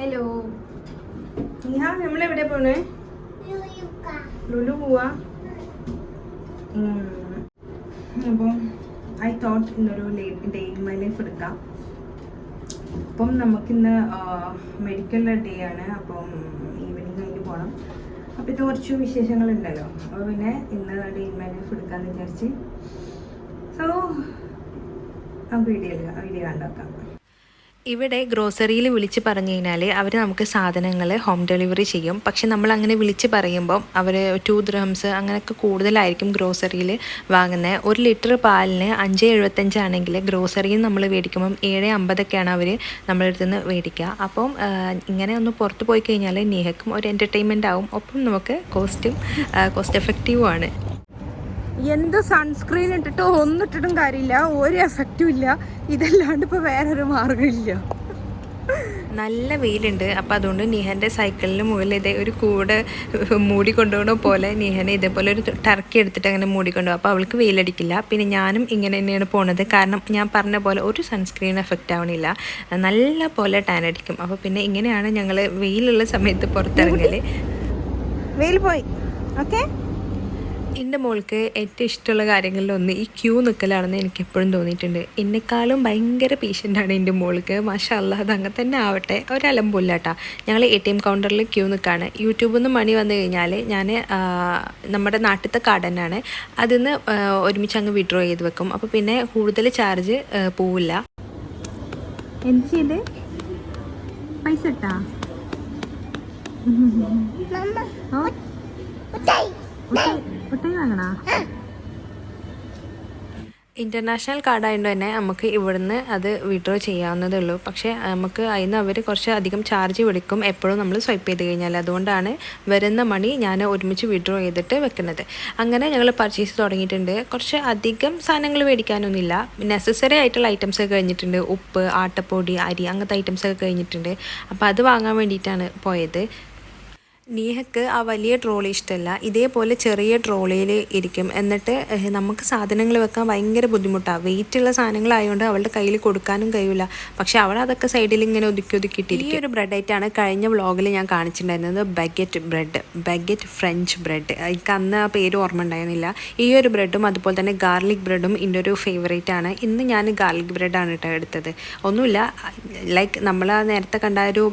Hello Niha നമ്മളെവിടെ പോണേ? ലുലു പോവാ? അപ്പം ഐ തോട്ട് ഇന്നൊരു ഡേ ഇൻ മൈ ലൈഫ് എടുക്കാം. അപ്പം നമുക്കിന്ന് മെഡിക്കൽ ഡേ ആണ്. അപ്പം ഈവനിങ് കഴിഞ്ഞ് പോകണം അപ്പം ഇത് കുറച്ച് വിശേഷങ്ങളുണ്ടല്ലോ. അപ്പോൾ പിന്നെ ഇന്ന് ഡേ ഇൻ മൈ ലൈഫ് എടുക്കാമെന്ന് വിചാരിച്ച്. സോ ആ വീഡിയോ വീഡിയോ കണ്ടോക്കാം ഇവിടെ ഗ്രോസറിയിൽ വിളിച്ച് പറഞ്ഞു കഴിഞ്ഞാൽ അവർ നമുക്ക് സാധനങ്ങൾ ഹോം ഡെലിവറി ചെയ്യും. പക്ഷെ നമ്മൾ അങ്ങനെ വിളിച്ച് പറയുമ്പം അവർ ടു ദ്രംസ് അങ്ങനെയൊക്കെ കൂടുതലായിരിക്കും ഗ്രോസറിയിൽ വാങ്ങുന്നത് ഒരു ലിറ്റർ പാലിന് അഞ്ച് എഴുപത്തഞ്ചാണെങ്കിൽ ഗ്രോസറിയിൽ നമ്മൾ മേടിക്കുമ്പം ഏഴ് അമ്പതൊക്കെയാണ് അവർ നമ്മുടെ അടുത്ത് നിന്ന് മേടിക്കുക അപ്പം ഇങ്ങനെ ഒന്ന് പുറത്ത് പോയി കഴിഞ്ഞാൽ നീഹക്കും ഒരു എന്റർടൈൻമെന്റ് ആവും. ഒപ്പം നമുക്ക് കോസ്റ്റും കോസ്റ്റ് എഫക്റ്റീവും ആണ്. എന്ത് സൺസ്ക്രീൻ ഇട്ടിട്ടോ ഒന്നും ഇട്ടിട്ടും കാര്യമില്ല. ഒരു എഫക്റ്റും ഇല്ല. ഇതല്ലാണ്ട് ഇപ്പൊ വേറൊരു മാർഗമില്ല നല്ല വെയിലുണ്ട്. അപ്പോൾ അതുകൊണ്ട് നിഹന്റെ സൈക്കിളിന് മുകളിൽ ഇതേ ഒരു കൂട് മൂടി കൊണ്ടുപോകണ പോലെ നിഹനെ ഇതേപോലെ ഒരു ടർക്കി എടുത്തിട്ട് അങ്ങനെ മൂടിക്കൊണ്ടുപോകും അപ്പോൾ അവൾക്ക് വെയിലടിക്കില്ല. പിന്നെ ഞാനും ഇങ്ങനെ തന്നെയാണ് പോണത്. കാരണം ഞാൻ പറഞ്ഞ പോലെ ഒരു സൺസ്ക്രീൻ എഫക്റ്റ് ആവണില്ല. നല്ല പോലെ ടാൻ അടിക്കും. അപ്പോൾ പിന്നെ ഇങ്ങനെയാണ് ഞങ്ങൾ വെയിലുള്ള സമയത്ത് പുറത്തിറങ്ങൽ വെയിൽ പോയി. ഓക്കെ എന്റെ മോൾക്ക് ഏറ്റവും ഇഷ്ടമുള്ള കാര്യങ്ങളിലൊന്ന് ഈ ക്യൂ നിൽക്കലാണെന്ന് എനിക്ക് എപ്പോഴും തോന്നിയിട്ടുണ്ട്. എന്നെക്കാളും ഭയങ്കര പേഷ്യന്റാണ് എന്റെ മോൾക്ക്. മാഷാ അല്ലാ അത് അങ്ങനെ തന്നെ ആവട്ടെ. ഒരലമ്പില്ല കേട്ടോ ഞങ്ങൾ എ ടി എം കൗണ്ടറിൽ ക്യൂ നിൽക്കുകയാണ് യൂട്യൂബിൽ നിന്ന് മണി വന്നു കഴിഞ്ഞാൽ ഞാൻ നമ്മുടെ നാട്ടിലത്തെ കാർഡ് തന്നെയാണ് അതിൽ നിന്ന് ഒരുമിച്ച് അങ്ങ് വിഡ്രോ ചെയ്ത് വെക്കും. അപ്പോൾ പിന്നെ കൂടുതൽ ചാർജ് പോവില്ല. എന്ത് ചെയ്ത് പൈസ ഇട്ടാ? ഓ, മുട്ടായി വാങ്ങണ? ഇന്റർനാഷണൽ കാർഡായതുകൊണ്ട് തന്നെ നമുക്ക് ഇവിടുന്ന് അത് വിഡ്രോ ചെയ്യാവുന്നതേ ഉള്ളൂ. പക്ഷേ നമുക്ക് അതിന് അവർ കുറച്ച് അധികം ചാർജ് വിളിക്കും എപ്പോഴും നമ്മൾ സ്വൈപ്പ് ചെയ്ത് കഴിഞ്ഞാൽ അതുകൊണ്ടാണ് വരുന്ന മണി ഞാൻ ഒരുമിച്ച് വിഡ്രോ ചെയ്തിട്ട് വെക്കുന്നത്. അങ്ങനെ ഞങ്ങൾ പർച്ചേസ് തുടങ്ങിയിട്ടുണ്ട്. കുറച്ച് അധികം സാധനങ്ങൾ മേടിക്കാനൊന്നുമില്ല. നെസസറി ആയിട്ടുള്ള ഐറ്റംസ് ഒക്കെ കഴിഞ്ഞിട്ടുണ്ട്. ഉപ്പ് ആട്ടപ്പൊടി അരി അങ്ങനത്തെ ഐറ്റംസ് ഒക്കെ കഴിഞ്ഞിട്ടുണ്ട്. അപ്പോൾ അത് വാങ്ങാൻ വേണ്ടിയിട്ടാണ് പോയത്. നീഹക്ക് ആ വലിയ ട്രോളി ഇഷ്ടമല്ല ഇതേപോലെ ചെറിയ ട്രോളിയിൽ ഇരിക്കും. എന്നിട്ട് നമുക്ക് സാധനങ്ങൾ വെക്കാൻ ഭയങ്കര ബുദ്ധിമുട്ടാണ് വെയിറ്റുള്ള സാധനങ്ങളായതുകൊണ്ട് അവളുടെ കയ്യിൽ കൊടുക്കാനും കഴിയില്ല പക്ഷെ അവൾ അതൊക്കെ സൈഡിൽ ഇങ്ങനെ ഒതുക്കി ഒതുക്കിയിട്ടിരിക്കും ഈ ഒരു ബ്രെഡ് ആയിട്ടാണ് കഴിഞ്ഞ വ്ളോഗിൽ ഞാൻ കാണിച്ചിട്ടുണ്ടായിരുന്നത് baguette bread baguette French bread എനിക്ക് അന്ന് ആ പേര് ഓർമ്മ ഉണ്ടായിരുന്നില്ല. ഈ ഒരു ബ്രെഡും അതുപോലെ തന്നെ ഗാർലിക് ബ്രെഡും എന്റെ ഒരു ഫേവറേറ്റ് ആണ്. ഇന്ന് ഞാൻ ഗാർലിക് ബ്രെഡാണ് കേട്ടോ എടുത്തത്. ഒന്നുമില്ല ലൈക്ക് നമ്മൾ നേരത്തെ കണ്ട ഒരു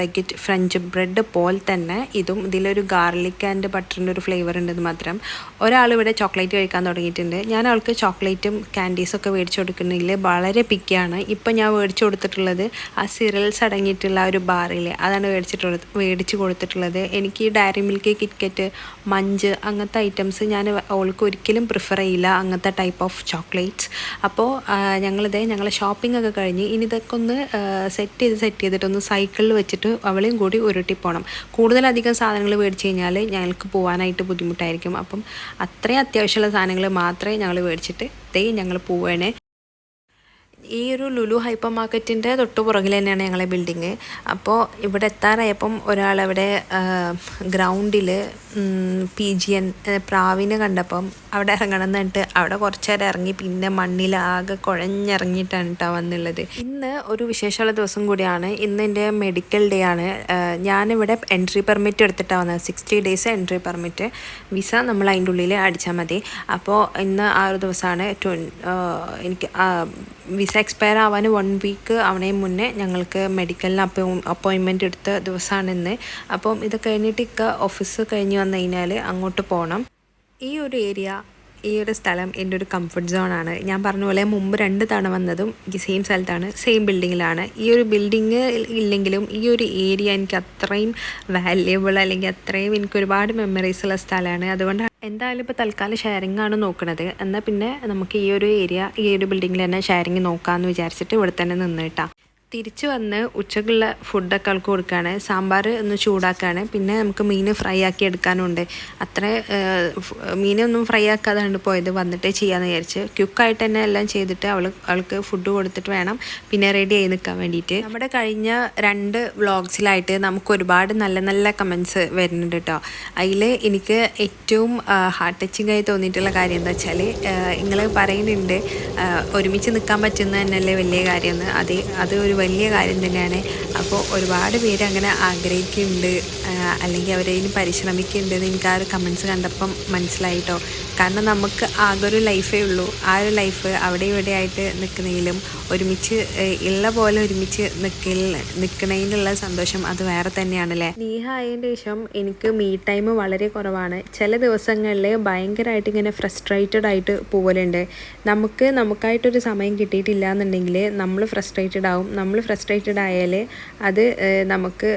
ബഗറ്റ് ഫ്രഞ്ച് ബ്രെഡ് പോലെ തന്നെ ഇതും ഇതിലൊരു ഗാർലിക് ആൻഡ് ബട്ടറിന്റെ ഒരു ഫ്ലേവർ ഉണ്ടെന്ന് മാത്രം. ഒരാൾ ഇവിടെ ചോക്ലേറ്റ് കഴിക്കാൻ തുടങ്ങിയിട്ടുണ്ട്. ഞാൻ അവൾക്ക് ചോക്ലേറ്റും ക്യാൻഡീസും ഒക്കെ മേടിച്ചു കൊടുക്കുന്നില്ല വളരെ പിക്കിയാണ് ഇപ്പം ഞാൻ മേടിച്ചു കൊടുത്തിട്ടുള്ളത് ആ സിറൽസ് അടങ്ങിയിട്ടുള്ള ഒരു ബാറിൽ അതാണ് മേടിച്ചിട്ടുള്ളത് മേടിച്ച് കൊടുത്തിട്ടുള്ളത്. എനിക്ക് ഈ ഡയറി മിൽക്ക് കിറ്റ്കറ്റ് മഞ്ച് അങ്ങനത്തെ ഐറ്റംസ് ഞാൻ അവൾക്ക് ഒരിക്കലും പ്രിഫർ ചെയ്യില്ല അങ്ങനത്തെ ടൈപ്പ് ഓഫ് ചോക്ലേറ്റ്സ് അപ്പോൾ ഞങ്ങളിത് ഞങ്ങളെ ഷോപ്പിംഗ് ഒക്കെ കഴിഞ്ഞ് ഇനി ഇതൊക്കെ ഒന്ന് സെറ്റ് ചെയ്ത് സെറ്റ് ചെയ്തിട്ടൊന്ന് സൈക്കിളിൽ വെച്ചിട്ട് അവളെയും കൂടി ഉരുട്ടി പോകണം കൂടുതലധികം സാധനങ്ങൾ മേടിച്ച് കഴിഞ്ഞാൽ ഞങ്ങൾക്ക് പോകാനായിട്ട് ബുദ്ധിമുട്ടായിരിക്കും. അപ്പം അത്രയും അത്യാവശ്യമുള്ള സാധനങ്ങൾ മാത്രമേ ഞങ്ങൾ മേടിച്ചിട്ട് ദേ ഞങ്ങൾ പോവുകയാണേ ഈ ഒരു ലുലു ഹൈപ്പർ മാർക്കറ്റിന്റെ തൊട്ട് പുറകിൽ തന്നെയാണ് ഞങ്ങളെ ബിൽഡിങ്. അപ്പോൾ ഇവിടെ എത്താറായപ്പം ഒരാളവിടെ ഗ്രൗണ്ടിൽ പി ജി എൻ പ്രാവിനെ കണ്ടപ്പം അവിടെ ഇറങ്ങണം എന്നിട്ട് അവിടെ കുറച്ച് നേരം ഇറങ്ങി പിന്നെ മണ്ണിലാകെ കുഴഞ്ഞിറങ്ങിയിട്ടാണ് കേട്ടോ വന്നുള്ളത്. ഇന്ന് ഒരു വിശേഷമുള്ള ദിവസം കൂടിയാണ്. ഇന്ന് എന്റെ മെഡിക്കൽ ഡേ ആണ്. ഞാനിവിടെ എൻട്രി പെർമിറ്റ് എടുത്തിട്ടാണ് വന്നത്. Sixty days entry permit. Visa നമ്മൾ അതിന്റെ ഉള്ളിൽ അടിച്ചാൽ മതി. അപ്പോൾ ഇന്ന് ആ ഒരു ദിവസമാണ് എനിക്ക് വിസ എക്സ്പയർ ആവാൻ വൺ വീക്ക് ആവണേ മുന്നേ ഞങ്ങൾക്ക് മെഡിക്കലിന് അപ്പോ അപ്പോയിൻമെന്റ് എടുത്ത ദിവസമാണ് ഇന്ന് അപ്പം ഇത് കഴിഞ്ഞിട്ട് ഇക്ക ഓഫീസ് കഴിഞ്ഞ് വന്നു കഴിഞ്ഞാൽ അങ്ങോട്ട് പോകണം ഈ ഒരു ഏരിയ ഈ ഒരു സ്ഥലം എന്റെ ഒരു കംഫർട്ട് സോണാണ് ഞാൻ പറഞ്ഞ പോലെ മുമ്പ് രണ്ട് തവണ വന്നതും ഈ സെയിം സ്ഥലത്താണ് സെയിം ബിൽഡിങ്ങിലാണ് ഈ ഒരു ബിൽഡിങ് ഇല്ലെങ്കിലും ഈ ഒരു ഏരിയ എനിക്ക് അത്രയും വാല്യുബിൾ അല്ലെങ്കിൽ അത്രയും എനിക്ക് ഒരുപാട് മെമ്മറീസ് ഉള്ള സ്ഥലമാണ്. അതുകൊണ്ട് എന്തായാലും ഇപ്പോൾ തൽക്കാലം ഷെയറിംഗ് ആണ് നോക്കുന്നത് എന്നാൽ പിന്നെ നമുക്ക് ഈ ഒരു ഏരിയ ഈ ഒരു ബിൽഡിങ്ങിൽ തന്നെ ഷെയറിംഗ് നോക്കാമെന്ന് വിചാരിച്ചിട്ട് ഇവിടെ തന്നെ നിന്നിട്ടാ തിരിച്ച് വന്ന് ഉച്ചക്കുള്ള ഫുഡൊക്കെ ആൾക്ക് കൊടുക്കുകയാണ് സാമ്പാർ ഒന്ന് ചൂടാക്കുകയാണ് പിന്നെ നമുക്ക് മീൻ ഫ്രൈ ആക്കി എടുക്കാനുണ്ട്. അത്ര മീനൊന്നും ഫ്രൈ ആക്കാതാണ് പോയത് വന്നിട്ടേ ചെയ്യാമെന്ന് വിചാരിച്ച്. ക്യുക്കായിട്ട് തന്നെ എല്ലാം ചെയ്തിട്ട് അവൾ അവൾക്ക് ഫുഡ് കൊടുത്തിട്ട് വേണം. പിന്നെ റെഡി ആയി നിൽക്കാൻ വേണ്ടിയിട്ട്. നമ്മുടെ കഴിഞ്ഞ രണ്ട് വ്ളോഗ്സിലായിട്ട് നമുക്ക് ഒരുപാട് നല്ല നല്ല കമൻസ് വരുന്നുണ്ട് കേട്ടോ അതിൽ എനിക്ക് ഏറ്റവും ഹാർട്ട് ടച്ചിങ് ആയി തോന്നിയിട്ടുള്ള കാര്യം എന്താ വെച്ചാൽ നിങ്ങൾ പറയുന്നുണ്ട് ഒരുമിച്ച് നിൽക്കാൻ പറ്റുന്ന തന്നെയല്ലേ വലിയ കാര്യമെന്ന് അതേ അത് ഒരു വലിയ കാര്യം തന്നെയാണ്. അപ്പോൾ ഒരുപാട് പേര് അങ്ങനെ ആഗ്രഹിക്കുന്നുണ്ട്. അല്ലെങ്കിൽ അവരതിന് പരിശ്രമിക്കേണ്ടത് എനിക്ക് ആ ഒരു കമൻസ് കണ്ടപ്പം മനസ്സിലായിട്ടോ. കാരണം നമുക്ക് ആകെ ഒരു ലൈഫേ ഉള്ളൂ. ആ ഒരു ലൈഫ് അവിടെ ഇവിടെ ആയിട്ട് നിൽക്കുന്നതിലും ഒരുമിച്ച് ഉള്ള പോലെ ഒരുമിച്ച് നിൽക്കൽ നിൽക്കണതിനുള്ള സന്തോഷം അത് വേറെ തന്നെയാണല്ലേ? നീഹ ആയതിന്റെ ശേഷം എനിക്ക് മീ ടൈം വളരെ കുറവാണ്. ചില ദിവസങ്ങളിൽ ഭയങ്കരമായിട്ട് ഇങ്ങനെ ഫ്രസ്ട്രേറ്റഡ് ആയിട്ട് പോകലുണ്ട് നമുക്ക് നമുക്കായിട്ടൊരു സമയം കിട്ടിയിട്ടില്ല എന്നുണ്ടെങ്കിൽ നമ്മൾ ഫ്രസ്ട്രേറ്റഡ് ആവും. നമ്മൾ ഫ്രസ്ട്രേറ്റഡ് ആയാൽ അത് നമുക്ക്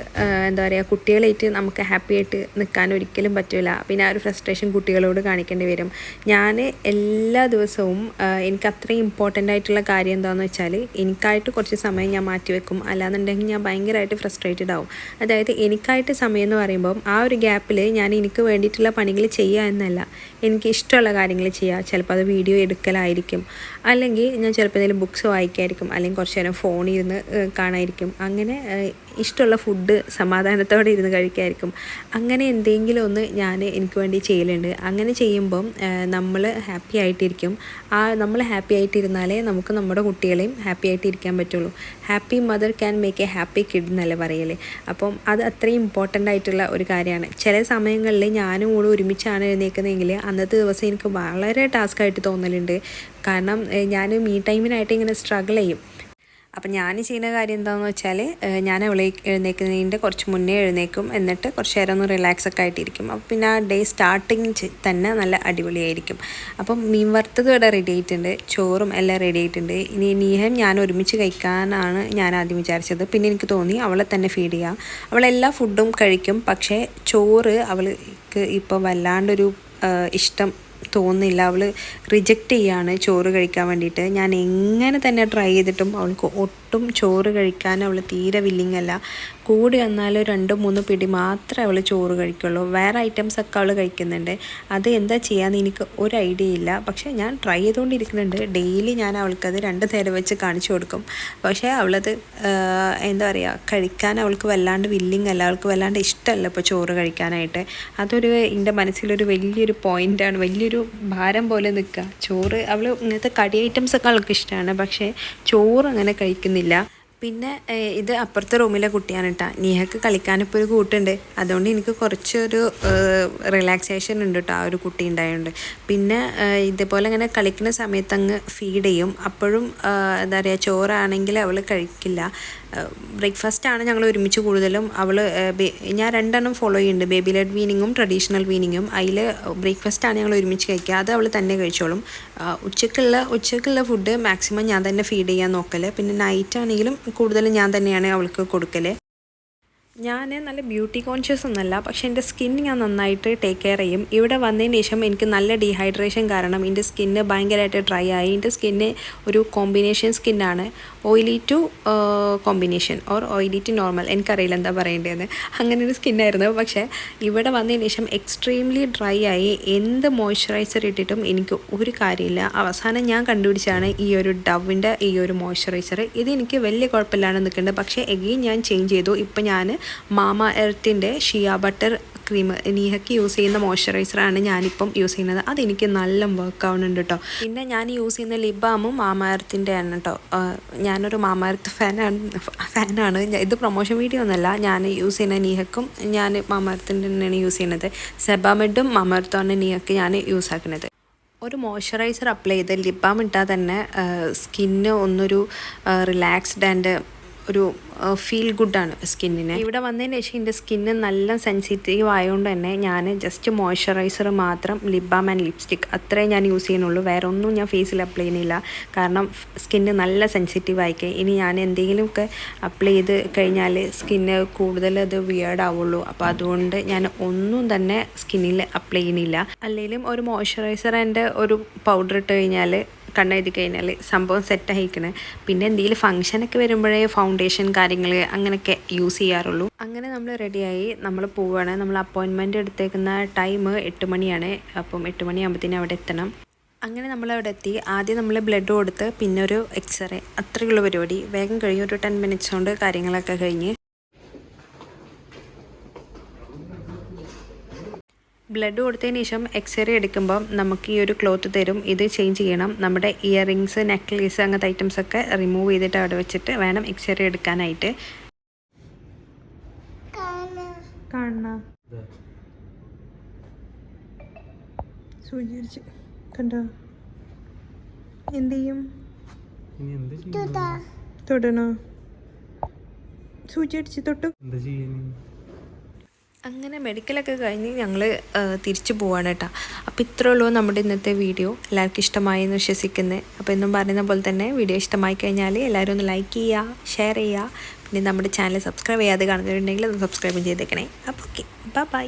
എന്താ പറയുക കുട്ടികളായിട്ട് നമുക്ക് ഹാപ്പി ആയിട്ട് നിൽക്കാൻ ഒരിക്കലും പറ്റില്ല പിന്നെ ആ ഒരു ഫ്രസ്ട്രേഷൻ കുട്ടികളോട് കാണിക്കേണ്ടി വരും. ഞാൻ എല്ലാ ദിവസവും എനിക്ക് അത്രയും ഇമ്പോർട്ടന്റ് ആയിട്ടുള്ള കാര്യം എന്താണെന്ന് വെച്ചാൽ എനിക്കായിട്ട് കുറച്ച് സമയം ഞാൻ മാറ്റി വെക്കും. അല്ലാന്നുണ്ടെങ്കിൽ ഞാൻ ഭയങ്കരമായിട്ട് ഫ്രസ്ട്രേറ്റഡ് ആവും. അതായത് എനിക്കായിട്ട് സമയം എന്ന് പറയുമ്പം ആ ഒരു ഗ്യാപ്പിൽ ഞാൻ എനിക്ക് വേണ്ടിയിട്ടുള്ള പണികൾ ചെയ്യുക എന്നല്ല. എനിക്ക് ഇഷ്ടമുള്ള കാര്യങ്ങൾ ചെയ്യുക. ചിലപ്പോൾ അത് വീഡിയോ എടുക്കലായിരിക്കും. അല്ലെങ്കിൽ ഞാൻ ചിലപ്പോൾ എന്തെങ്കിലും ബുക്ക്സ് വായിക്കായിരിക്കും. അല്ലെങ്കിൽ കുറച്ച് നേരം ഫോണിൽ ഇരുന്ന് കാണായിരിക്കും. അങ്ങനെ ഇഷ്ടമുള്ള ഫുഡ് സമാധാനത്തോടെ ഇരുന്ന് കഴിക്കായിരിക്കും. അങ്ങനെ എന്തെങ്കിലും ഒന്ന് ഞാൻ എനിക്ക് വേണ്ടി ചെയ്യലുണ്ട്. അങ്ങനെ ചെയ്യുമ്പം നമ്മൾ ഹാപ്പി ആയിട്ടിരിക്കും. ആ നമ്മൾ ഹാപ്പി ആയിട്ടിരുന്നാലേ നമുക്ക് നമ്മുടെ കുട്ടികളെയും ഹാപ്പി ആയിട്ട് ഇരിക്കാൻ പറ്റുള്ളൂ. Happy mother can make a happy kid എന്നല്ലേ പറയൽ. അപ്പം അത് അത്രയും ഇമ്പോർട്ടന്റ് ആയിട്ടുള്ള ഒരു കാര്യമാണ്. ചില സമയങ്ങളിൽ ഞാനും കൂടെ ഒരുമിച്ചാണ് എഴുന്നേക്കുന്നതെങ്കിൽ അന്നത്തെ ദിവസം എനിക്ക് വളരെ ടാസ്ക് ആയിട്ട് തോന്നലുണ്ട്. കാരണം ഞാൻ മീ ടൈമിനായിട്ട് ഇങ്ങനെ സ്ട്രഗിൾ ചെയ്യും. അപ്പം ഞാൻ ചെയ്യുന്ന കാര്യം എന്താണെന്ന് വെച്ചാൽ ഞാൻ അവളെ എഴുന്നേൽക്കുന്നതിന്റെ കുറച്ച് മുന്നേ എഴുന്നേക്കും. എന്നിട്ട് കുറച്ച് നേരം ഒന്ന് റിലാക്സ് ഒക്കെ ആയിട്ടിരിക്കും. അപ്പം പിന്നെ ആ ഡേ സ്റ്റാർട്ടിങ് തന്നെ നല്ല അടിപൊളിയായിരിക്കും. അപ്പം മീൻ വറുത്തത് ഇവിടെ റെഡി ആയിട്ടുണ്ട്. ചോറും എല്ലാം റെഡി ആയിട്ടുണ്ട്. ഇനി നീഹം ഞാൻ ഒരുമിച്ച് കഴിക്കാനാണ് ഞാൻ ആദ്യം വിചാരിച്ചത്. പിന്നെ എനിക്ക് തോന്നി അവളെ തന്നെ ഫീഡ് ചെയ്യാം. അവളെല്ലാ ഫുഡും കഴിക്കും. പക്ഷേ ചോറ് അവൾക്ക് ഇപ്പോൾ വല്ലാണ്ടൊരു ഇഷ്ടം തോന്നുന്നില്ല. അവൾ റിജക്റ്റ് ചെയ്യാണ് ചോറ് കഴിക്കാൻ വേണ്ടിയിട്ട്. ഞാൻ എങ്ങനെ തന്നെ ട്രൈ ചെയ്തിട്ടും അവൾക്ക് ഒട്ടും ചോറ് കഴിക്കാൻ അവൾ തീരെ വില്ലിങ് അല്ല. കൂടി വന്നാലും രണ്ട് മൂന്ന് പിടി മാത്രമേ അവൾ ചോറ് കഴിക്കുള്ളൂ. വേറെ ഐറ്റംസ് ഒക്കെ അവൾ കഴിക്കുന്നുണ്ട്. അത് എന്താ ചെയ്യാന്ന് എനിക്ക് ഒരു ഐഡിയ ഇല്ല. പക്ഷേ ഞാൻ ട്രൈ ചെയ്തുകൊണ്ടിരിക്കുന്നുണ്ട് ഡെയിലി ഞാൻ അവൾക്കത് രണ്ട് നേരം വെച്ച് കാണിച്ചു കൊടുക്കും. പക്ഷേ അവളത് എന്താ പറയുക കഴിക്കാൻ അവൾക്ക് വല്ലാണ്ട് വില്ലിങ് അല്ല. അവൾക്ക് വല്ലാണ്ട് ഇഷ്ടമല്ല ഇപ്പോൾ ചോറ് കഴിക്കാനായിട്ട്. അതൊരു എന്റെ മനസ്സിലൊരു വലിയൊരു പോയിന്റാണ് വലിയൊരു ഭാരം പോലെ നിൽക്കുക. ചോറ് അവൾ ഇങ്ങനത്തെ കടി ഐറ്റംസ് ഒക്കെ അവൾക്ക് ഇഷ്ടമാണ്. പക്ഷേ ചോറ് അങ്ങനെ കഴിക്കുന്നില്ല. പിന്നെ ഇത് അപ്പുറത്തെ റൂമിലെ കുട്ടിയാണ് കേട്ടോ നീഹക്ക് കളിക്കാനിപ്പോൾ ഒരു കൂട്ടുണ്ട്. അതുകൊണ്ട് എനിക്ക് കുറച്ചൊരു റിലാക്സേഷൻ ഉണ്ട് കേട്ടോ ആ ഒരു കുട്ടി ഉണ്ടായതുകൊണ്ട് പിന്നെ ഇതേപോലെ ഇങ്ങനെ കളിക്കുന്ന സമയത്ത് അങ്ങ് ഫീഡ് ചെയ്യും. അപ്പോഴും എന്താ പറയുക ചോറാണെങ്കിൽ അവൾ കഴിക്കില്ല. ബ്രേക്ക്ഫാസ്റ്റ് ആണ് ഞങ്ങൾ ഒരുമിച്ച് കൂടുതലും. അവൾ ഞാൻ രണ്ടെണ്ണം ഫോളോ ചെയ്യുന്നുണ്ട് ബേബി ലെഡ് വീനിങ്ങും ട്രഡീഷണൽ വീനിങ്ങും അതിൽ ബ്രേക്ക്ഫാസ്റ്റാണ് ഞങ്ങൾ ഒരുമിച്ച് കഴിക്കുക അത് അവൾ തന്നെ കഴിച്ചോളും. ഉച്ചക്കുള്ള ഉച്ചക്കുള്ള ഫുഡ് മാക്സിമം ഞാൻ തന്നെ ഫീഡ് ചെയ്യാൻ നോക്കൽ പിന്നെ നൈറ്റ് ആണെങ്കിലും കൂടുതലും ഞാൻ തന്നെയാണ് അവൾക്ക് കൊടുക്കൽ ഞാൻ നല്ല ബ്യൂട്ടി കോൺഷ്യസ് ഒന്നല്ല പക്ഷേ എന്റെ സ്കിൻ ഞാൻ നന്നായിട്ട് ടേക്ക് കെയർ ചെയ്യും. ഇവിടെ വന്നതിന് ശേഷം എനിക്ക് നല്ല ഡീഹൈഡ്രേഷൻ കാരണം എന്റെ സ്കിന്ന് ഭയങ്കരമായിട്ട് ഡ്രൈ ആയി. എന്റെ സ്കിന്ന് ഒരു combination സ്കിന്നാണ് oily to combination or oily to normal എനിക്കറിയില്ല എന്താ പറയേണ്ടതെന്ന്. അങ്ങനെ ഒരു സ്കിന്നായിരുന്നു പക്ഷേ ഇവിടെ വന്നതിന് ശേഷം എക്സ്ട്രീംലി ഡ്രൈ ആയി എന്ത് മോയ്സ്ചറൈസർ ഇട്ടിട്ടും എനിക്ക് ഒരു കാര്യമില്ല. അവസാനം ഞാൻ കണ്ടുപിടിച്ചാണ് ഈ ഒരു ഡവിന്റെ ഈ ഒരു മോയ്സ്ചറൈസർ ഇത് എനിക്ക് വലിയ കുഴപ്പമില്ലാണ്ട് നിൽക്കേണ്ടത് പക്ഷേ എഗെയിൻ ഞാൻ ചേഞ്ച് ചെയ്തു. ഇപ്പം ഞാൻ മാമ എർത്തിന്റെ ഷിയ ബട്ടർ ക്രീം നീഹയ്ക്ക് യൂസ് ചെയ്യുന്ന മോയ്സ്ചറൈസറാണ് ഞാനിപ്പം യൂസ് ചെയ്യുന്നത്. അതെനിക്ക് നല്ല വർക്ക് ആവുന്നുണ്ട് കേട്ടോ പിന്നെ ഞാൻ യൂസ് ചെയ്യുന്ന ലിപ് ബാമും മാമാർത്തിന്റെ ആണ് കേട്ടോ ഞാനൊരു മാമാർത്ത് ഫാനാണ് ഫാനാണ്. ഇത് പ്രൊമോഷൻ വീഡിയോ ഒന്നല്ല. ഞാൻ യൂസ് ചെയ്യുന്ന നീഹക്കും ഞാൻ മാമാർത്തിന്റെ തന്നെയാണ് യൂസ് ചെയ്യുന്നത്. സെബാമെഡും മാമാർത്തുമാണ് നീഹക്ക് ഞാൻ യൂസ് ആക്കുന്നത്. ഒരു മോയ്സ്ചറൈസർ അപ്ലൈ ചെയ്ത് ലിബാം ഇട്ടാൽ തന്നെ സ്കിന്ന് ഒന്നൊരു റിലാക്സ്ഡ് ആൻഡ് ഒരു ഫീൽ ഗുഡാണ് സ്കിന്നിന്. ഇവിടെ വന്നതിന് ശേഷം എന്റെ സ്കിന്ന് നല്ല സെൻസിറ്റീവ് ആയതുകൊണ്ട് തന്നെ ഞാൻ ജസ്റ്റ് മോയ്സ്ചറൈസർ മാത്രം ലിപ് ബാം ആൻഡ് ലിപ്സ്റ്റിക് അത്രേ ഞാൻ യൂസ് ചെയ്യുന്നുള്ളൂ. വേറെ ഒന്നും ഞാൻ ഫേസിൽ അപ്ലൈ ചെയ്യുന്നില്ല. കാരണം സ്കിന്ന് നല്ല സെൻസിറ്റീവ് ആയിക്കേ. ഇനി ഞാൻ എന്തെങ്കിലുമൊക്കെ അപ്ലൈ ചെയ്ത് കഴിഞ്ഞാൽ സ്കിന്ന് കൂടുതൽ അത് വിയേർഡ് ആവുള്ളൂ. അപ്പോൾ അതുകൊണ്ട് ഞാൻ ഒന്നും തന്നെ സ്കിന്നിൽ അപ്ലൈ ചെയ്യുന്നില്ല. അല്ലെങ്കിലും ഒരു മോയ്സ്ചറൈസർ ആൻഡ് ഒരു പൗഡർ ഇട്ട് കഴിഞ്ഞാൽ കണ്ണെഴുതി കഴിഞ്ഞാൽ സംഭവം സെറ്റ് ആയിക്കണേ. പിന്നെ എന്തെങ്കിലും ഫംഗ്ഷനൊക്കെ വരുമ്പോഴേ ഫൗണ്ടേഷൻ കാര്യങ്ങൾ അങ്ങനെയൊക്കെ യൂസ് ചെയ്യാറുള്ളൂ. അങ്ങനെ നമ്മൾ റെഡിയായി നമ്മൾ പോവുകയാണ് നമ്മൾ അപ്പോയിൻമെന്റ് എടുത്തേക്കുന്ന ടൈം എട്ട് മണിയാണ്. അപ്പം എട്ട് മണിയാകുമ്പോഴത്തേനും അവിടെ എത്തണം. അങ്ങനെ നമ്മൾ അവിടെ എത്തി. ആദ്യം നമ്മൾ ബ്ലഡ് കൊടുത്ത് പിന്നെ ഒരു എക്സ്റേ അത്രയുള്ള പരിപാടി. വേഗം കഴിഞ്ഞ് ഒരു ടെൻ മിനിറ്റ്സ് കൊണ്ട് കാര്യങ്ങളൊക്കെ കഴിഞ്ഞ് ബ്ലഡ് കൊടുത്തതിന് ശേഷം എക്സ്റേ എടുക്കുമ്പം നമുക്ക് ഈ ഒരു ക്ലോത്ത് തരും. ഇത് ചേഞ്ച് ചെയ്യണം. നമ്മുടെ ഇയറിങ്സ് നെക്ലേസ് അങ്ങനത്തെ ഐറ്റംസ് ഒക്കെ റിമൂവ് ചെയ്തിട്ട് അവിടെ വെച്ചിട്ട് വേണം എക്സ്റേ എടുക്കാനായിട്ട്. കാണണം സൂചിച്ച് കണ്ടോ? എന്ത് ചെയ്യും? ഇനി എന്ത് ചെയ്യും? തൊടണോ? സൂചി അടിച്ച് തൊട്ടു. എന്താ അങ്ങനെ മെഡിക്കലൊക്കെ കഴിഞ്ഞ് ഞങ്ങൾ തിരിച്ചു പോവാണ് കേട്ടോ. അപ്പോൾ ഇത്രേ ഉള്ളൂ നമ്മുടെ ഇന്നത്തെ വീഡിയോ. എല്ലാവർക്കും ഇഷ്ടമായി എന്ന് വിശ്വസിക്കുന്നത് അപ്പോൾ എന്നും പറയുന്ന പോലെ തന്നെ വീഡിയോ ഇഷ്ടമായി കഴിഞ്ഞാൽ എല്ലാവരും ഒന്ന് ലൈക്ക് ചെയ്യുക ഷെയർ ചെയ്യുക പിന്നെ നമ്മുടെ ചാനൽ സബ്സ്ക്രൈബ് ചെയ്യാതെ കാണുന്നവരുണ്ടെങ്കിൽ ഒന്ന് സബ്സ്ക്രൈബ് ചെയ്തേക്കണേ. അപ്പോൾ ഓക്കെ ബൈ